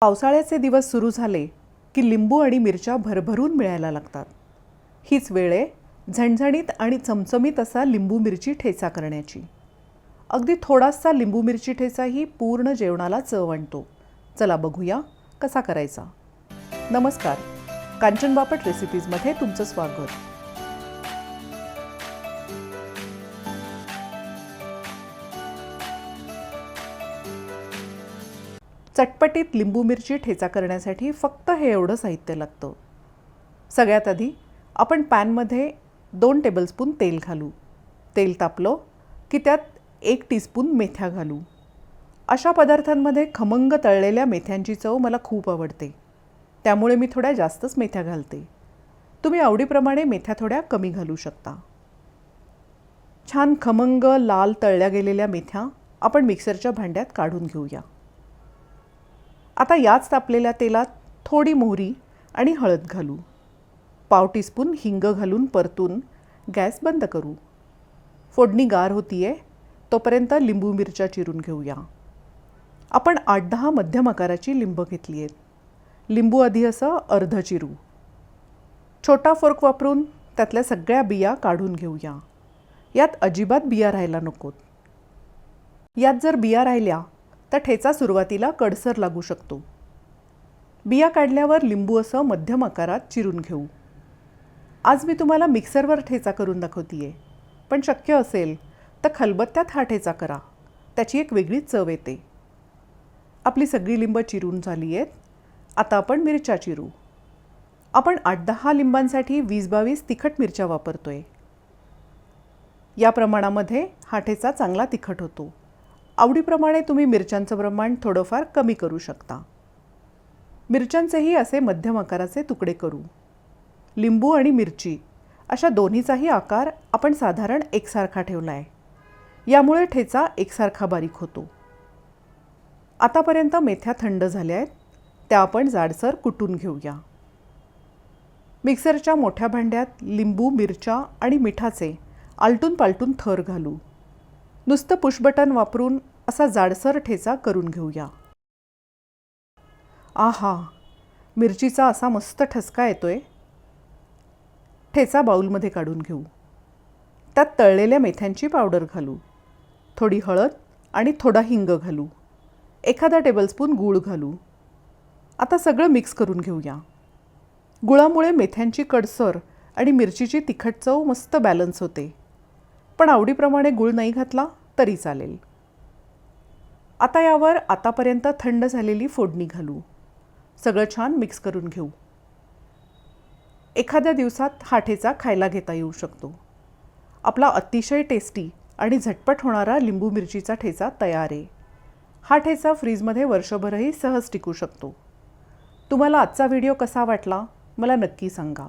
पावसाळ्याचे दिवस सुरू झाले की लिंबू आणि मिरच्या भरभरून मिळायला लागतात. हीच वेळ आहे झणझणीत आणि चमचमीत असा लिंबू मिरची ठेचा करण्याची. अगदी थोडासा लिंबू मिरची ठेचाही पूर्ण जेवणाला चव आणतो. चला बघूया कसा करायचा. नमस्कार. कांचन बापट रेसिपीजमध्ये तुमचं स्वागत. चटपटीत लिंबू मिरची ठेचा करण्यासाठी फक्त हे एवढं साहित्य लागतं. सगळ्यात आधी आपण पॅनमध्ये दोन टेबलस्पून तेल घालू. तेल तापलं की त्यात एक टीस्पून मेथ्या घालू. अशा पदार्थांमध्ये खमंग तळलेल्या मेथ्यांची चव मला खूप आवडते. त्यामुळे मी थोड्या जास्तच मेथ्या घालते. तुम्ही आवडीप्रमाणे मेथ्या थोड्या कमी घालू शकता. छान खमंग लाल तळल्या गेलेल्या मेथ्या आपण मिक्सरच्या भांड्यात काढून घेऊया. आता याच तापलेल्या तेलात थोडी मोहरी आणि हळद घालू. पाव टीस्पून हिंग घालून परतून गॅस बंद करू. फोडणी गार होती आहे तोपर्यंत लिंबू मिरच्या चिरून घेऊया. आपण आठ दहा मध्यम आकाराची लिंबं घेतली आहेत लिंबू आधी असं अर्ध चिरू. छोटा फोर्क वापरून त्यातल्या सगळ्या बिया काढून घेऊया. यात अजिबात बिया राहायला नकोत. यात जर बिया राहिल्या तर ठेचा सुरुवातीला कडसर लागू शकतो. बिया काढल्यावर लिंबू असं मध्यम आकारात चिरून घेऊ. आज मी तुम्हाला मिक्सरवर ठेचा करून दाखवते आहे पण शक्य असेल तर खलबत्त्यात हा ठेचा करा. त्याची एक वेगळीच चव येते. आपली सगळी लिंबं चिरून झाली आहेत आता आपण मिरच्या चिरू. आपण आठ दहा लिंबांसाठी वीस बावीस तिखट मिरच्या वापरतोय. या प्रमाणामध्ये हा ठेचा चांगला तिखट होतो. आवडीप्रमाणे तुम्ही मिरच्यांचं प्रमाण थोडंफार कमी करू शकता. मिरच्यांचेही असे मध्यम आकाराचे तुकडे करू. लिंबू आणि मिरची अशा दोन्हीचाही आकार आपण साधारण एकसारखा ठेवला आहे यामुळे ठेचा एकसारखा बारीक होतो. आतापर्यंत मेथ्या थंड झाल्या आहेत त्या आपण जाडसर कुटून घेऊया. मिक्सरच्या मोठ्या भांड्यात लिंबू मिरच्या आणि मिठाचे आलटून पालटून थर घालू. नुसतं पुष्बटन वापरून असा जाडसर ठेचा करून घेऊया. आहा मिरचीचा असा मस्त ठसका येतोय. ठेचा बाऊलमध्ये काढून घेऊ. त्यात तळलेल्या मेथ्यांची पावडर घालू. थोडी हळद आणि थोडा हिंग घालू. एखादा टेबलस्पून गूळ घालू. आता सगळं मिक्स करून घेऊया. गुळामुळे मेथ्यांची कडसर आणि मिरचीची तिखट चव मस्त बॅलन्स होते. पण आवडीप्रमाणे गूळ नाही घातला तरी चालेल. आता यावर आतापर्यंत थंड झालेली फोडणी घालू. सगळं छान मिक्स करून घेऊ. एखाद्या दिवसात हा ठेचा खायला घेता येऊ शकतो. आपला अतिशय टेस्टी आणि झटपट होणारा लिंबू मिरचीचा ठेचा तयार आहे. हा ठेचा फ्रीजमध्ये वर्षभरही सहज टिकू शकतो. तुम्हाला आजचा व्हिडिओ कसा वाटला मला नक्की सांगा.